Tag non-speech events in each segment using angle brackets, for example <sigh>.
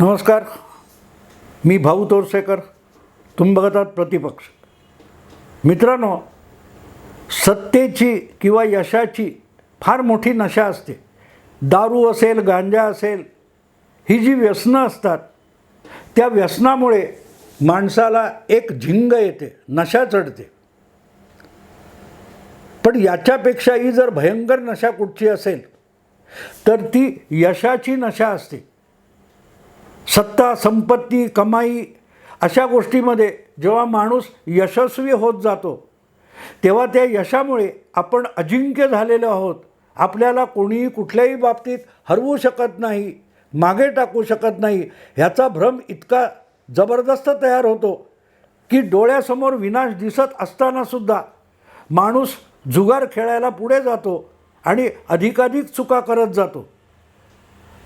नमस्कार. मी भाऊ तोरसेकर तुम्ही बघत आहात प्रतिपक्ष. मित्रांनो सत्तेची किंवा यशाची फार मोठी नशा असते. दारू असेल गांजा असेल ही जी व्यसनं असतात त्या व्यसनामुळे माणसाला एक झिंग येते नशा चढते. पण याच्यापेक्षाही जर भयंकर नशा कुठची असेल तर ती यशाची नशा असते. सत्ता संपत्ती कमाई अशा गोष्टीमध्ये जेव्हा माणूस यशस्वी होत जातो तेव्हा त्या यशामुळे आपण अजिंक्य झालेलो आहोत. आपल्याला कोणीही कुठल्याही बाबतीत हरवू शकत नाही मागे टाकू शकत नाही. ह्याचा भ्रम इतका जबरदस्त तयार होतो की डोळ्यासमोर विनाश दिसत असतानासुद्धा माणूस जुगार खेळायला पुढे जातो आणि अधिकाधिक चुका करत जातो.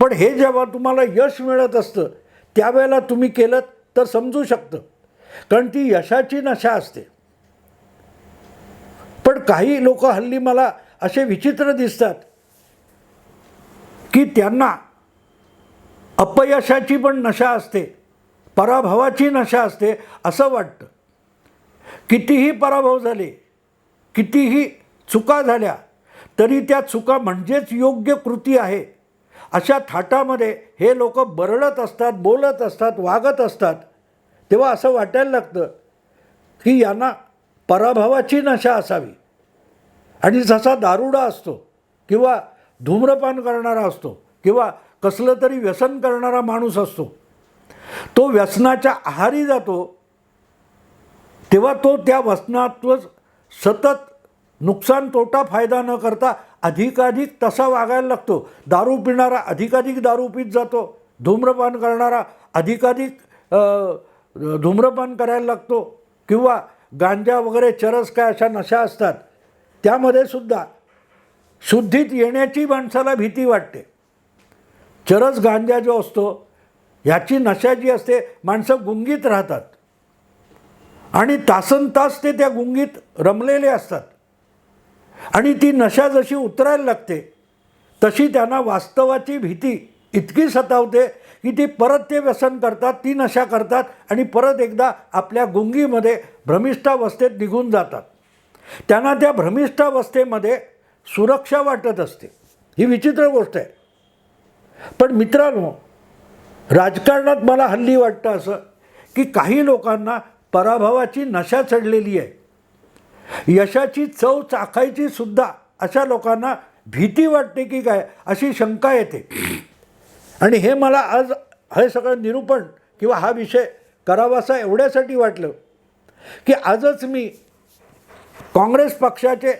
पण हे जेव्हा तुम्हाला यश मिळत असतं त्यावेळेला तुम्ही केलं तर समजू शकतं. कारण ती यशाची नशा असते. पण काही लोक हल्ली मला असे विचित्र दिसतात की त्यांना अपयशाची पण नशा असते पराभवाची नशा असते असं वाटतं. कितीही पराभव झाले कितीही चुका झाल्या तरी त्या चुका म्हणजेच योग्य कृती आहे. अशा थाटामध्ये हे लोक बरळत असतात बोलत असतात वागत असतात. तेव्हा असं वाटायला लागतं की यांना पराभवाची नशा असावी. आणि जसा दारुडा असतो किंवा धूम्रपान करणारा असतो किंवा कसलं तरी व्यसन करणारा माणूस असतो तो व्यसनाच्या आहारी जातो तेव्हा तो त्या व्यसनात्व सतत नुकसान तोटा फायदा न करता अधिकाधिक तसा वागायला लागतो. दारू पिणारा अधिकाधिक दारू पित जातो. धूम्रपान करणारा अधिकाधिक धूम्रपान करायला लागतो. किंवा गांजा वगैरे चरस काय अशा नशा असतात. त्यामध्ये सुद्धा शुद्धीत येण्याची माणसाला भीती वाटते. चरस गांजा जो असतो ह्याची नशा जी असते माणसं गुंगीत राहतात. आणि तासन तास ते त्या गुंगीत रमलेले असतात. आणि ती नशा जशी उतरायला लागते तशी त्यांना वास्तवाची भीती इतकी सतावते की ती परत ते व्यसन करतात ती नशा करतात आणि परत एकदा आपल्या गुंगीमध्ये भ्रमिष्ठावस्थेत निघून जातात. त्यांना त्या भ्रमिष्ठावस्थेमध्ये सुरक्षा वाटत असते. ही विचित्र गोष्ट आहे. पण मित्रांनो राजकारणात मला हल्ली वाटतं असं की काही लोकांना पराभवाची नशा चढलेली आहे. यशाची चव चाखायची सुद्धा अशा लोकांना भीती वाटते की काय अशी शंका येते. आणि हे मला आज हे सगळं निरूपण किंवा हा विषय करावासा एवढ्यासाठी वाटलं की आजच मी काँग्रेस पक्षाचे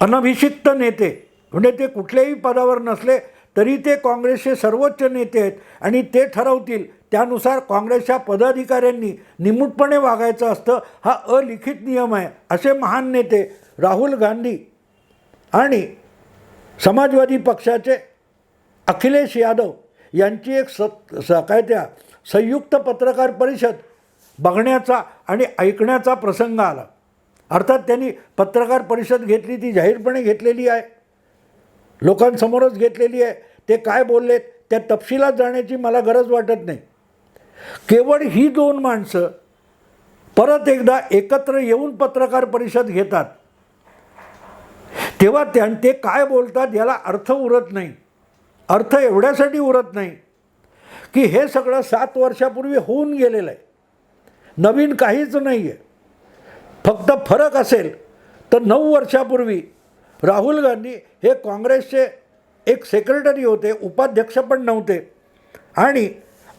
अनभिषिक्त नेते म्हणजे ते कुठल्याही पदावर नसले तरी ते काँग्रेसचे सर्वोच्च नेते आहेत आणि ते ठरवतील त्यानुसार काँग्रेसच्या पदाधिकाऱ्यांनी निमूटपणे वागायचं असतं हा अलिखित नियम आहे असे महान नेते राहुल गांधी आणि समाजवादी पक्षाचे अखिलेश यादव यांची एक सत स काय त्या संयुक्त पत्रकार परिषद बघण्याचा आणि ऐकण्याचा प्रसंग आला. अर्थात त्यांनी पत्रकार परिषद घेतली ती जाहीरपणे घेतलेली आहे. लोकांसमोरच घेतलेली आहे. ते काय बोललेत त्या तपशिलात जाण्याची मला गरज वाटत नाही. केवळ ही दोन माणसं परत एकदा एकत्र येऊन पत्रकार परिषद घेतात. तेव्हा त्यां ते काय बोलतात याला अर्थ उरत नाही. अर्थ एवढ्यासाठी उरत नाही की हे सगळं सात वर्षापूर्वी होऊन गेलेलं आहे. नवीन काहीच नाही आहे फक्त फरक असेल तर नऊ वर्षापूर्वी राहुल गांधी हे काँग्रेसचे एक सेक्रेटरी होते उपाध्यक्ष पण नव्हते आणि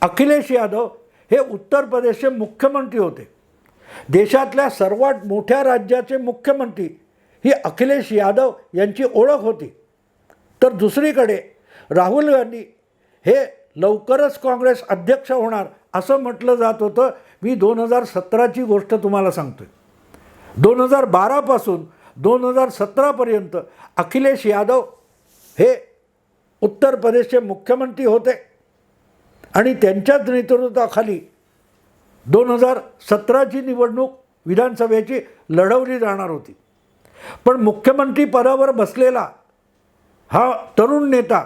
अखिलेश यादव हे उत्तर प्रदेशचे मुख्यमंत्री होते. देशातल्या सर्वात मोठ्या राज्याचे मुख्यमंत्री ही अखिलेश यादव यांची ओळख होती. तर दुसरीकडे राहुल गांधी हे लवकरच काँग्रेस अध्यक्ष होणार असं म्हटलं जात होतं. मी दोन हजार सतराची गोष्ट तुम्हाला सांगतो आहे दोन हजार बारापासून दोन हजार सतरापर्यंत अखिलेश यादव हे उत्तर प्रदेशचे मुख्यमंत्री होते. आणि त्यांच्याच नेतृत्वाखाली दोन हजार सतराची निवडणूक विधानसभेची लढवली जाणार होती. पण मुख्यमंत्री पदावर बसलेला हा तरुण नेता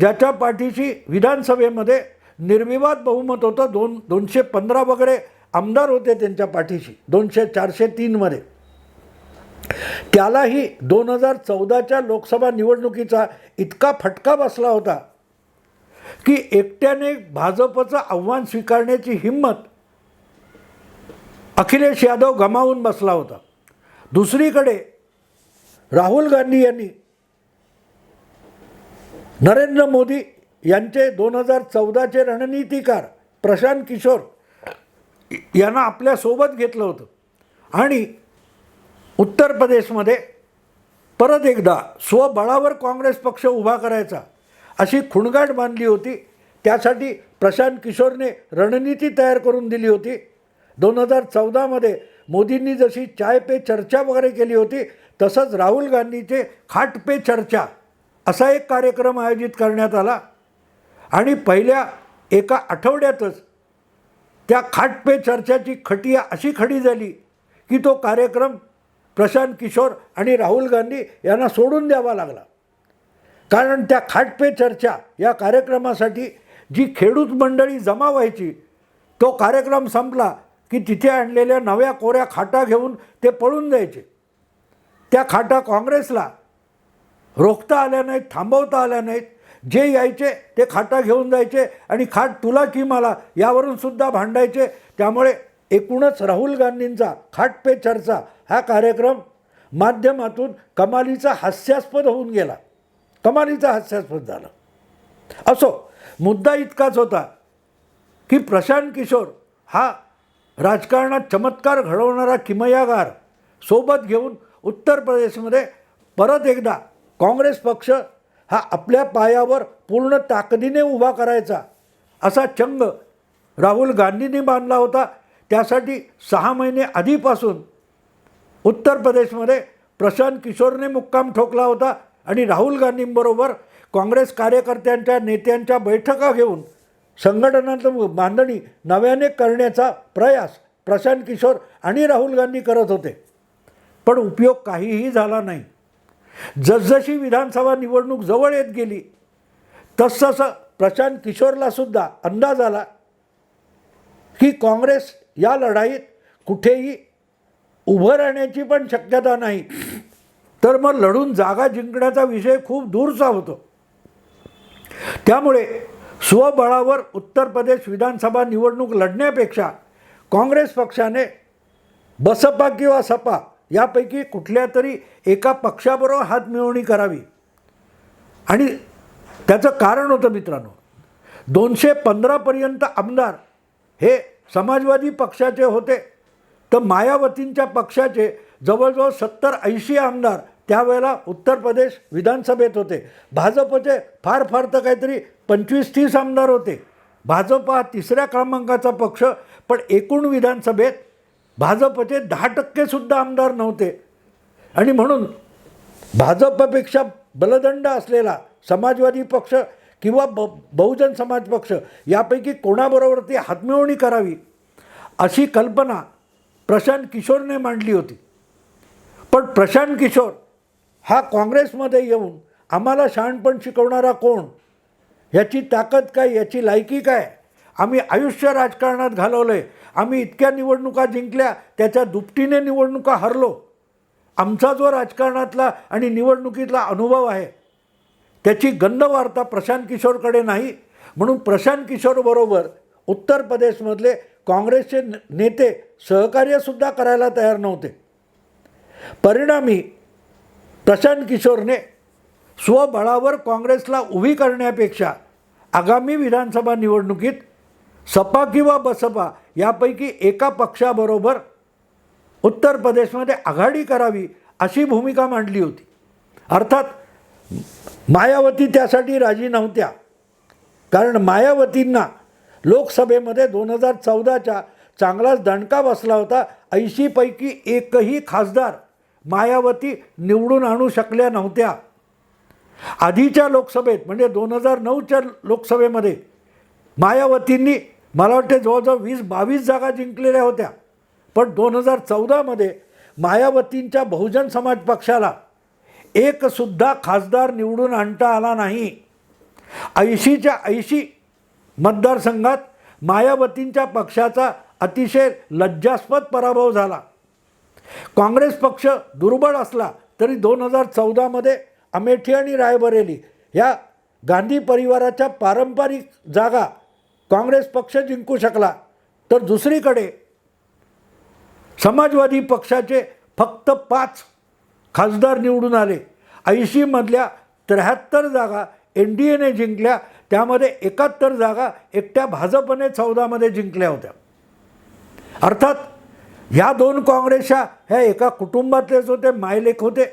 ज्याच्या पाठीशी विधानसभेमध्ये निर्विवाद बहुमत होतं दोन दोनशे पंधरा वगैरे आमदार होते त्यांच्या पाठीशी दोनशे चारशे तीनमध्ये. त्यालाही दोन हजार चौदाच्या लोकसभा निवडणुकीचा इतका फटका बसला होता की एकट्याने भाजपचं आव्हान स्वीकारण्याची हिंमत अखिलेश यादव गमावून बसला होता. दुसरीकडे राहुल गांधी यांनी नरेंद्र मोदी यांचे दोन हजार चौदाचे रणनीतिकार प्रशांत किशोर यांना आपल्यासोबत घेतलं होतं. आणि उत्तर प्रदेशमध्ये परत एकदा स्वबळावर काँग्रेस पक्ष उभा करायचा अशी खुणगाट बांधली होती. त्यासाठी प्रशांत किशोरने रणनीती तयार करून दिली होती. दोन हजार चौदामध्ये मोदींनी जशी चाय पे चर्चा वगैरे केली होती तसंच राहुल गांधीचे खाट पे चर्चा असा एक कार्यक्रम आयोजित करण्यात आला. आणि पहिल्या एका आठवड्यातच त्या खाट पे चर्चाची खटिया अशी खडी झाली की तो कार्यक्रम प्रशांत किशोर आणि राहुल गांधी यांना सोडून द्यावा लागला. कारण त्या खाट पे चर्चा या कार्यक्रमासाठी जी खेडूत मंडळी जमा व्हायची तो कार्यक्रम संपला की तिथे आणलेल्या नव्या कोऱ्या खाटा घेऊन ते पळून जायचे. त्या खाटा काँग्रेसला रोखता आल्या नाहीत थांबवता आल्या नाहीत. जे यायचे ते खाटा घेऊन जायचे आणि खाट तुला की मला यावरून सुद्धा भांडायचे. त्यामुळे एकूणच राहुल गांधींचा खाट पे चर्चा हा कार्यक्रम माध्यमातून कमालीचा हास्यास्पद होऊन गेला. कमालीचा हास्यास्पद झाला. असो मुद्दा इतकाच होता की प्रशांत किशोर हा राजकारणात चमत्कार घडवणारा किमयागार सोबत घेऊन उत्तर प्रदेशमध्ये परत एकदा काँग्रेस पक्ष हा आपल्या पायावर पूर्ण ताकदीने उभा करायचा असा चंग राहुल गांधींनी बांधला होता. त्यासाठी सहा महिने आधीपासून उत्तर प्रदेशमध्ये प्रशांत किशोरने मुक्काम ठोकला होता. आणि राहुल गांधींबरोबर काँग्रेस कार्यकर्त्यांच्या नेत्यांच्या बैठका घेऊन संघटनाचं बांधणी नव्याने करण्याचा प्रयास प्रशांत किशोर आणि राहुल गांधी करत होते. पण उपयोग काहीही झाला नाही. जसजशी विधानसभा निवडणूक जवळ येत गेली तसतसं प्रशांत किशोरलासुद्धा अंदाज आला की काँग्रेस या लढाईत कुठेही उभं राहण्याची पण शक्यता नाही. तर मग लढून जागा जिंकण्याचा विषय खूप दूरचा होतो. त्यामुळे स्वबळावर उत्तर प्रदेश विधानसभा निवडणूक लढण्यापेक्षा काँग्रेस पक्षाने बसपा किंवा सपा यापैकी कुठल्या तरी एका पक्षाबरोबर हातमिळवणी करावी. आणि त्याचं कारण होतं मित्रांनो दोनशे पंधरापर्यंत आमदार हे समाजवादी पक्षाचे होते. तर मायावतींच्या पक्षाचे जवळजवळ सत्तर ऐंशी आमदार त्यावेळेला उत्तर प्रदेश विधानसभेत होते. भाजपचे फार फार तर काहीतरी पंचवीस तीस आमदार होते. भाजप हा तिसऱ्या क्रमांकाचा पक्ष पण एकूण विधानसभेत भाजपचे दहा टक्केसुद्धा आमदार नव्हते. आणि म्हणून भाजपपेक्षा बलदंड असलेला समाजवादी पक्ष किंवा ब बहुजन समाज पक्ष यापैकी कोणाबरोबर ती हातमिळवणी करावी अशी कल्पना प्रशांत किशोरने मांडली होती. पण प्रशांत किशोर हा काँग्रेसमध्ये येऊन आम्हाला शहाणपण शिकवणारा कोण? याची ताकद काय? याची लायकी काय? आम्ही आयुष्य राजकारणात घालवलं आहे आम्ही इतक्या निवडणुका जिंकल्या त्याच्या दुपटीने निवडणुका हरलो. आमचा जो राजकारणातला आणि निवडणुकीतला अनुभव आहे त्याची गंध वार्ता प्रशांत किशोरकडे नाही. म्हणून प्रशांत किशोरबरोबर उत्तर प्रदेशमधले काँग्रेसचे न- नेते सहकार्यसुद्धा करायला तयार नव्हते. परिणामी प्रशांत किशोरने स्वबळावर काँग्रेसला उभी करण्यापेक्षा आगामी विधानसभा निवडणुकीत सपा किंवा बसपा यापैकी एका पक्षाबरोबर उत्तर प्रदेशमध्ये आघाडी करावी अशी भूमिका मांडली होती. अर्थात मायावती त्यासाठी राजी नव्हत्या. कारण मायावतींना लोकसभेमध्ये दोन हजार चौदाच्या चांगलाच दणका बसला होता. ऐंशीपैकी एकही खासदार मायावती निवडून आणू शकल्या नव्हत्या. आधीच्या लोकसभेत म्हणजे दोन हजार नऊच्या लोकसभेमध्ये मायावतींनी मला वाटते जवळजवळ वीस बावीस जागा जिंकलेल्या होत्या. पण दोन हजार चौदामध्ये मायावतींच्या बहुजन समाज पक्षाला एकसुद्धा खासदार निवडून आणता आला नाही. ऐंशीच्या ऐंशी मतदारसंघात मायावतींच्या पक्षाचा अतिशय लज्जास्पद पराभव झाला. काँग्रेस पक्ष दुर्बळ असला तरी दोन हजार चौदामध्ये अमेठी आणि रायबरेली या गांधी परिवाराच्या पारंपरिक जागा काँग्रेस पक्ष जिंकू शकला. तर दुसरीकडे समाजवादी पक्षाचे फक्त पाच खासदार निवडून आले. ऐंशीमधल्या त्र्याहत्तर जागा एन डी एने जिंकल्या. त्यामध्ये एकाहत्तर जागा एकट्या भाजपने चौदामध्ये जिंकल्या होत्या. अर्थात ह्या दोन काँग्रेसच्या ह्या एका कुटुंबातलेच होते मायलेक होते.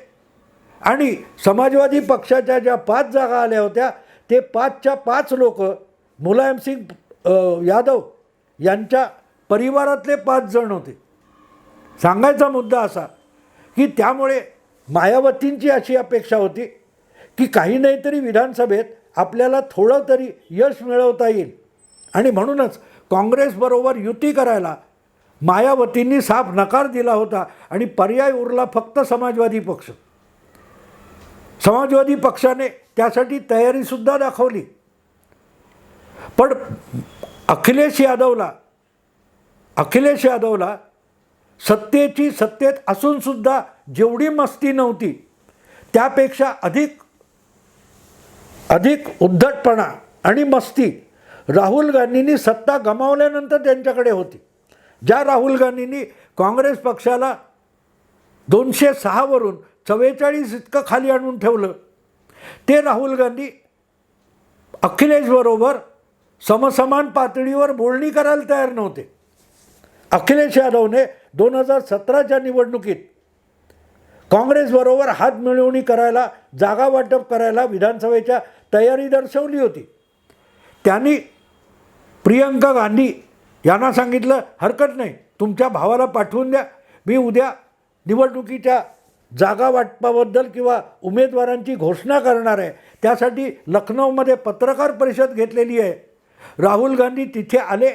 आणि समाजवादी पक्षाच्या ज्या पाच जागा आल्या होत्या ते पाचच्या पाच लोक मुलायमसिंग यादव यांच्या परिवारातले पाच जण होते. सांगायचा मुद्दा असा की त्यामुळे मायावतींची अशी अपेक्षा होती की काही नाही तरी विधानसभेत आपल्याला थोडं तरी यश मिळवता येईल. आणि म्हणूनच काँग्रेसबरोबर युती करायला मायावतींनी साफ नकार दिला होता आणि पर्याय उरला फक्त समाजवादी पक्ष. समाजवादी पक्षाने त्यासाठी तयारीसुद्धा दाखवली. पण अखिलेश यादवला अखिलेश यादवला सत्तेची सत्तेत असूनसुद्धा जेवढी मस्ती नव्हती त्यापेक्षा अधिक अधिक उद्धटपणा आणि मस्ती राहुल गांधींनी सत्ता गमावल्यानंतर त्यांच्याकडे होती. ज्या राहुल गांधींनी काँग्रेस पक्षाला दोनशे सहावरून चव्वेचाळीस इतकं खाली आणून ठेवलं ते राहुल गांधी अखिलेशबरोबर समसमान पातळीवर बोलणी करायला तयार नव्हते. अखिलेश यादवने दोन हजार सतराच्या निवडणुकीत काँग्रेसबरोबर हात मिळवणी करायला जागा वाटप करायला विधानसभेच्या तयारी दर्शवली होती. त्यांनी प्रियंका गांधी यांना सांगितलं हरकत नाही. तुमच्या भावाला पाठवून द्या. मी उद्या निवडणुकीच्या जागा वाटपाबद्दल किंवा उमेदवारांची घोषणा करणार आहे. त्यासाठी लखनौमध्ये पत्रकार परिषद घेतलेली आहे. राहुल गांधी तिथे आले.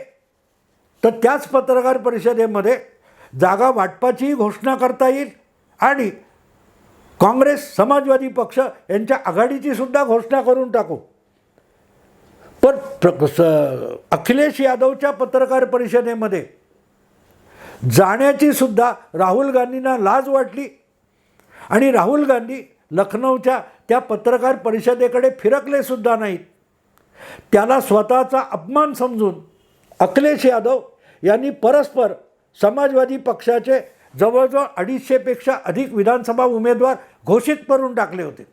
तर त्याच पत्रकार परिषदेमध्ये जागा वाटपाचीही घोषणा करता येईल आणि काँग्रेस समाजवादी पक्ष यांच्या आघाडीची सुद्धा घोषणा करून टाकू. पण प्र स- अखिलेश यादवच्या पत्रकार परिषदेमध्ये जाण्याची सुद्धा राहुल गांधींना लाज वाटली. आणि राहुल गांधी लखनौच्या त्या पत्रकार परिषदेकडे फिरकले सुद्धा नाहीत. त्याला स्वतःचा अपमान समजून अखिलेश यादव यांनी परस्पर समाजवादी पक्षाचे जवळजवळ अडीचशेपेक्षा अधिक विधानसभा उमेदवार घोषित करून टाकले होते.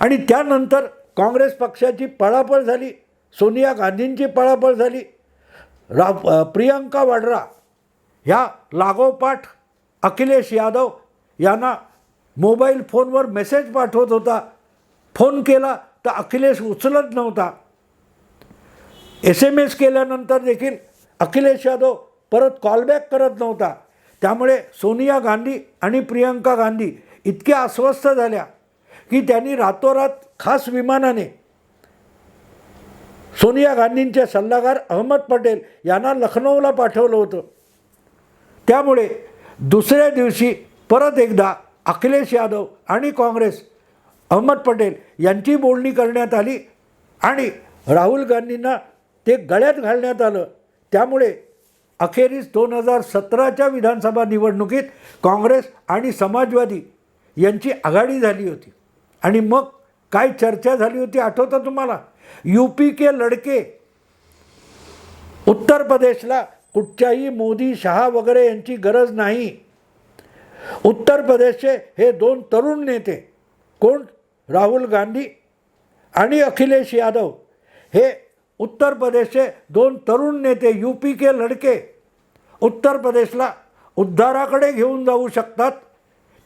आणि त्यानंतर काँग्रेस पक्षाची पळापळ झाली सोनिया गांधींची पळापळ झाली रा प्रियंका वाड्रा ह्या लागोपाठ अखिलेश यादव यांना मोबाईल फोनवर मेसेज पाठवत होता फोन केला तर अखिलेश उचलत नव्हता. एस एम एस केल्यानंतर देखील अखिलेश यादव परत कॉलबॅक करत नव्हता. त्यामुळे सोनिया गांधी आणि प्रियंका गांधी इतक्या अस्वस्थ झाल्या. की त्यांनी रातोरात खास विमानाने सोनिया गांधींचे सल्लागार अहमद पटेल यांना लखनौला पाठवलं होतं. त्यामुळे दुसऱ्या दिवशी परत एकदा अखिलेश यादव आणि काँग्रेस अहमद पटेल यांची बोलणी करण्यात आली आणि राहुल गांधींना ते गळ्यात घालण्यात आलं. त्यामुळे अखेरीस दोन हजार सतराच्या विधानसभा निवडणुकीत काँग्रेस आणि समाजवादी यांची आघाडी झाली होती. आणि मग काय चर्चा झाली होती आठवतं तुम्हाला? यू पी के लडके उत्तर प्रदेशला कुठच्याही मोदी शहा वगैरे यांची गरज नाही. उत्तर प्रदेशचे हे दोन तरुण नेते कोण? राहुल गांधी आणि अखिलेश यादव. हे उत्तर प्रदेशचे दोन तरुण नेते यू पी के लडके उत्तर प्रदेशला उद्धाराकडे घेऊन जाऊ शकतात.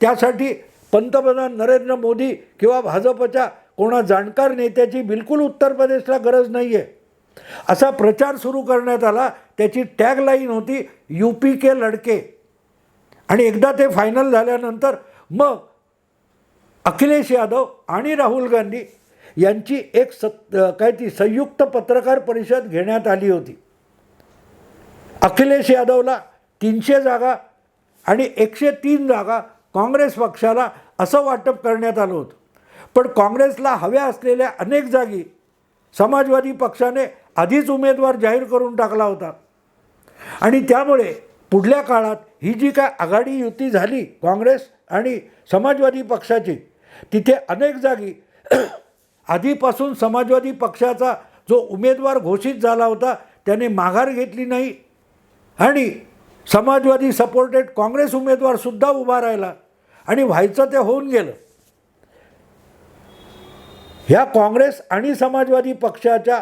त्यासाठी पंतप्रधान नरेंद्र मोदी किंवा भाजपच्या कोणा जाणकार नेत्याची बिलकुल उत्तर प्रदेशला गरज नाही आहे असा प्रचार सुरू करण्यात आला त्याची टॅगलाईन होती यू पी के लडके. आणि एकदा ते फायनल झाल्यानंतर मग अखिलेश यादव आणि राहुल गांधी यांची एक सत काय ती संयुक्त पत्रकार परिषद घेण्यात आली होती. अखिलेश यादवला तीनशे जागा आणि एकशे तीन जागा काँग्रेस पक्षाला असं वाटप करण्यात आलं होतं. पण काँग्रेसला हव्या असलेल्या अनेक जागी समाजवादी पक्षाने आधीच उमेदवार जाहीर करून टाकला होता. आणि त्यामुळे पुढल्या काळात ही जी काय आघाडी युती झाली काँग्रेस आणि समाजवादी पक्षाची तिथे अनेक जागी <clears throat> आधीपासून समाजवादी पक्षाचा जो उमेदवार घोषित झाला होता त्याने माघार घेतली नाही आणि समाजवादी सपोर्टेड काँग्रेस उमेदवारसुद्धा उभा राहिला. आणि व्हायचं ते होऊन गेलं. ह्या काँग्रेस आणि समाजवादी पक्षाच्या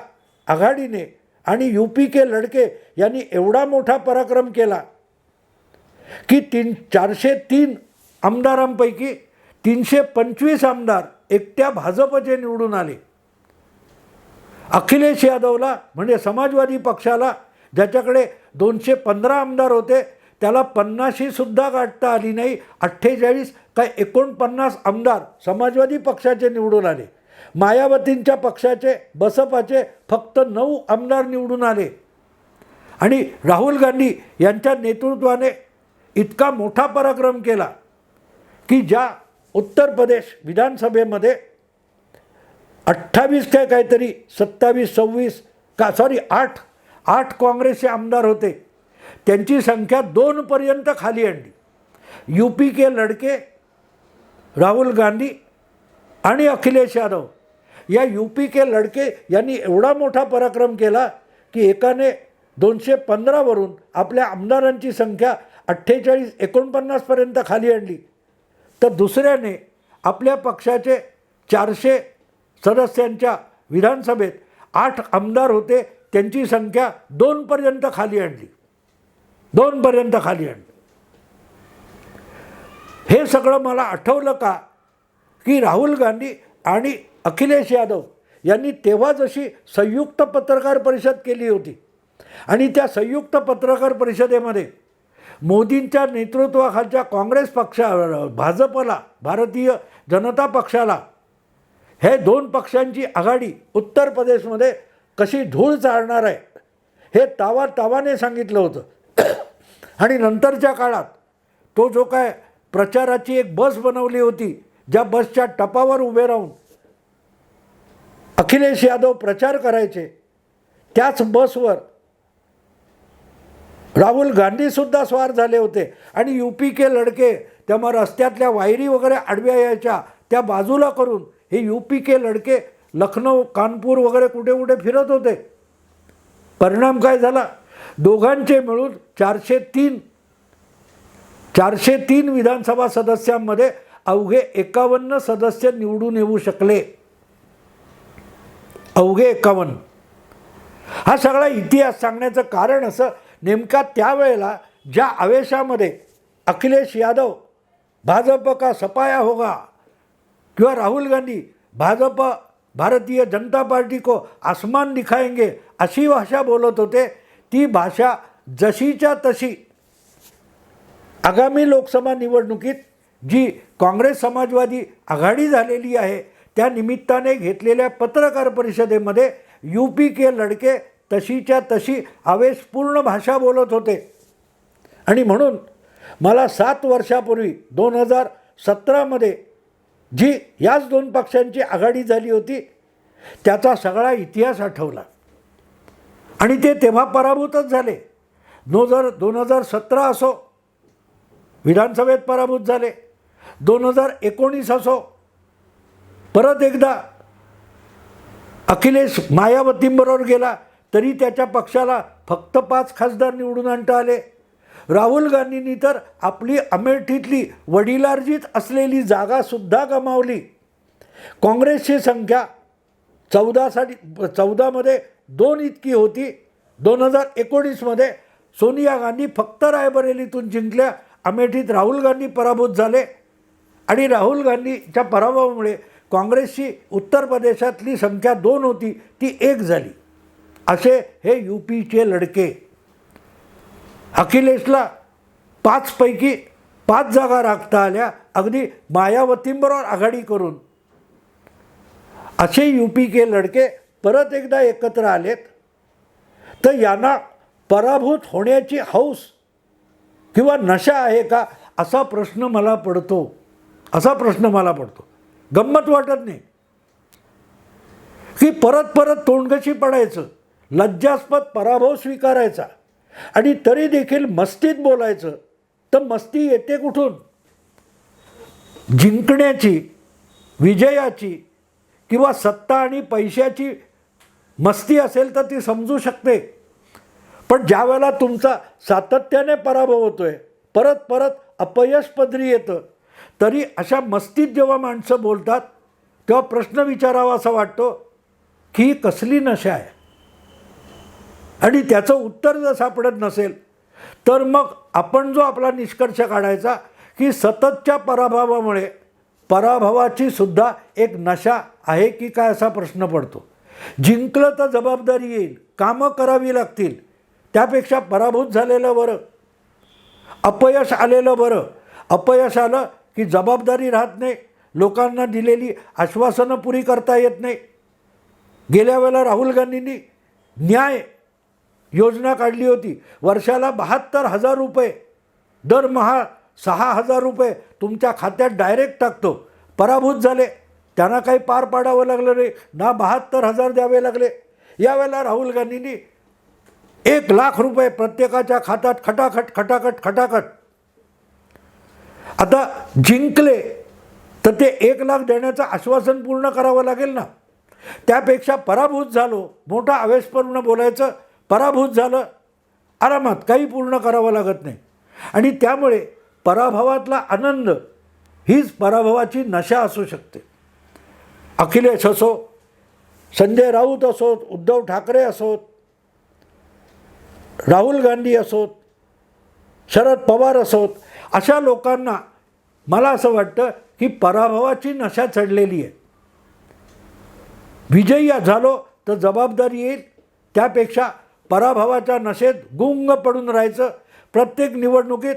आघाडीने आणि यू पी के लडके यांनी एवढा मोठा पराक्रम केला की तीन चारशे तीन आमदारांपैकी तीनशे पंचवीस आमदार एकट्या भाजपचे निवडून आले. अखिलेश यादवला म्हणजे समाजवादी पक्षाला ज्याच्याकडे दोनशे पंधरा आमदार होते त्याला पन्नाशीसुद्धा गाठता आली नाही. अठ्ठेचाळीस काय एकोणपन्नास आमदार समाजवादी पक्षाचे निवडून आले. मायावतींच्या पक्षाचे बसपाचे फक्त नऊ आमदार निवडून आले. आणि राहुल गांधी यांच्या नेतृत्वाने इतका मोठा पराक्रम केला की ज्या उत्तर प्रदेश विधानसभेमध्ये अठ्ठावीस काय काहीतरी सत्तावीस सव्वीस का सॉरी आठ आठ काँग्रेसचे आमदार होते. त्यांची संख्या दोनपर्यंत खाली आणली. यू पी के लडके राहुल गांधी आणि अखिलेश यादव. या यू पी के लडके यांनी एवढा मोठा पराक्रम केला की एकाने दोनशे पंधरावरून आपल्या आमदारांची संख्या अठ्ठेचाळीस एकोणपन्नासपर्यंत खाली आणली. तर दुसऱ्याने आपल्या पक्षाचे चारशे सदस्यांच्या विधानसभेत आठ आमदार होते त्यांची संख्या दोनपर्यंत खाली आणली. दोनपर्यंत खाली आणली हे सगळं मला आठवलं का? की राहुल गांधी आणि अखिलेश यादव यांनी तेव्हा जशी संयुक्त पत्रकार परिषद केली होती आणि त्या संयुक्त पत्रकार परिषदेमध्ये मोदींच्या नेतृत्वाखालच्या काँग्रेस पक्षा भाजपला भारतीय जनता पक्षाला हे दोन पक्षांची आघाडी उत्तर प्रदेशमध्ये कशी धूळ चालणार आहे हे तावा तावाने सांगितलं होतं. आणि नंतरच्या काळात तो जो काय प्रचाराची एक बस बनवली होती ज्या बसच्या टपावर उभे राहून अखिलेश यादव प्रचार करायचे त्याच बसवर राहुल गांधीसुद्धा स्वार झाले होते. आणि यू पी के लडके तेव्हा रस्त्यातल्या वायरी वगैरे आडव्या यायच्या त्या बाजूला करून हे यू पी के लडके लखनौ कानपूर वगैरे कुठे कुठे फिरत होते. परिणाम काय झाला? दोघांचे मिळून चारशे तीन चारशे तीन विधानसभा सदस्यांमध्ये अवघे एकावन्न सदस्य निवडून येऊ शकले. अवघे एकावन्न. हा सगळा इतिहास सांगण्याचं कारण असं नेमका त्यावेळेला ज्या आवेशामध्ये अखिलेश यादव भाजप का सपाया होगा किंवा राहुल गांधी भाजप भारतीय जनता पार्टी को आसमान दिखाएंगे अशी भाषा बोलत होते ती भाषा जशीच्या तशी आगामी लोकसभा निवडणुकीत जी काँग्रेस समाजवादी आघाडी झालेली आहे त्या निमित्ताने घेतलेल्या पत्रकार परिषदेमध्ये यू पी के लडके तशीच्या तशी आवेशपूर्ण भाषा बोलत होते. आणि म्हणून मला सात वर्षापूर्वी दोन हजार सतरामध्ये जी याच दोन पक्षांची आघाडी झाली होती त्याचा सगळा इतिहास आठवला. आणि ते तेव्हा पराभूतच झाले. दोन हजार दोन हजार सतरा असो विधानसभेत पराभूत झाले. दोन हजार एकोणीस असो परत एकदा अखिलेश मायावतींबरोबर गेला तरी त्याच्या पक्षाला फक्त पाच खासदार निवडून आणता आले. राहुल गांधींनी तर आपली अमेठीतली वडिलार्जित असलेली जागासुद्धा गमावली. काँग्रेसची संख्या चौदासाठी चौदामध्ये दोन इतकी होती. दोन हजार एकोणीसमध्ये सोनिया गांधी फक्त रायबरेलीतून जिंकल्या. अमेठीत राहुल गांधी पराभूत झाले. आणि राहुल गांधीच्या पराभवामुळे काँग्रेसची उत्तर प्रदेशातली संख्या दोन होती. ती एक झाली. असे हे यू पीचे लडके. अखिलेशला पाचपैकी पाच जागा राखता आल्या. अगदी मायावतींबरोबर आघाडी करून. असे यू पी के लडके परत एकदा एकत्र आलेत तर यांना पराभूत होण्याची हौस किंवा नशा आहे का असा प्रश्न मला पडतो. असा प्रश्न मला पडतो. गंमत वाटत नाही. की परत परत तोंडगशी पडायचं लज्जास्पद पराभव स्वीकारायचा आणि तरी देखील मस्तीत बोलायचं तर मस्ती येते कुठून? जिंकण्याची विजयाची किंवा सत्ता आणि पैशाची मस्ती असेल तर ती समजू शकते. पण ज्या वेळेला तुमचा सातत्याने पराभव होतो आहे परत परत अपयश पदरी येतं तरी अशा मस्तीत जेव्हा माणसं बोलतात तेव्हा प्रश्न विचारावा असा वाटतो की ही कसली नशा आहे? आणि त्याचं उत्तर जर सापडत नसेल तर मग आपण जो आपला निष्कर्ष काढायचा की सततच्या पराभवामुळे पराभवाची सुद्धा एक नशा आहे की काय असा प्रश्न पडतो. जिंकलं तर जबाबदारी येईल कामं करावी लागतील. त्यापेक्षा पराभूत झालेलं बरं. अपयश आलेलं बरं. अपयश आलं की जबाबदारी राहत नाही. लोकांना दिलेली आश्वासनं पुरी करता येत नाही. गेल्या वेळेला राहुल गांधींनी न्याय योजना काढली होती. वर्षाला बहात्तर हजार रुपये दरमहा सहा हजार रुपये तुमच्या खात्यात डायरेक्ट टाकतो. पराभूत झाले. त्यांना काही पार पाडावं लागलं नाही ना बहात्तर हजार द्यावे लागले. यावेळेला राहुल गांधींनी एक लाख रुपये प्रत्येकाच्या खात्यात खटाखट खटाखट खटाखट. आता जिंकले तर ते एक लाख देण्याचं आश्वासन पूर्ण करावं लागेल ना? त्यापेक्षा पराभूत झालो मोठा आवेशपूर्ण बोलायचं पराभूत झालं आरामात काही पूर्ण करावं लागत नाही. आणि त्यामुळे पराभवातला आनंद हीच पराभवाची नशा असू शकते. अखिलेश असो संजय राऊत असोत उद्धव ठाकरे असोत राहुल गांधी असोत शरद पवार असोत अशा लोकांना मला असं वाटतं की पराभवाची नशा चढलेली आहे. विजयी झालो तर जबाबदारी येईल. त्यापेक्षा पराभवाच्या नशेत गुंग पडून राहायचं प्रत्येक निवडणुकीत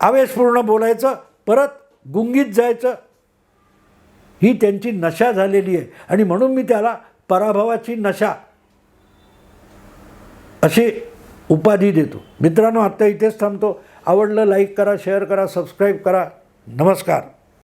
आवेशपूर्ण बोलायचं परत गुंगीत जायचं ही त्यांची नशा झालेली आहे. आणि म्हणून मी त्याला पराभवाची नशा अशी उपाधी देतो. मित्रांनो आत्ता इथेच थांबतो. आवडलं लाईक करा शेअर करा सबस्क्राईब करा. नमस्कार.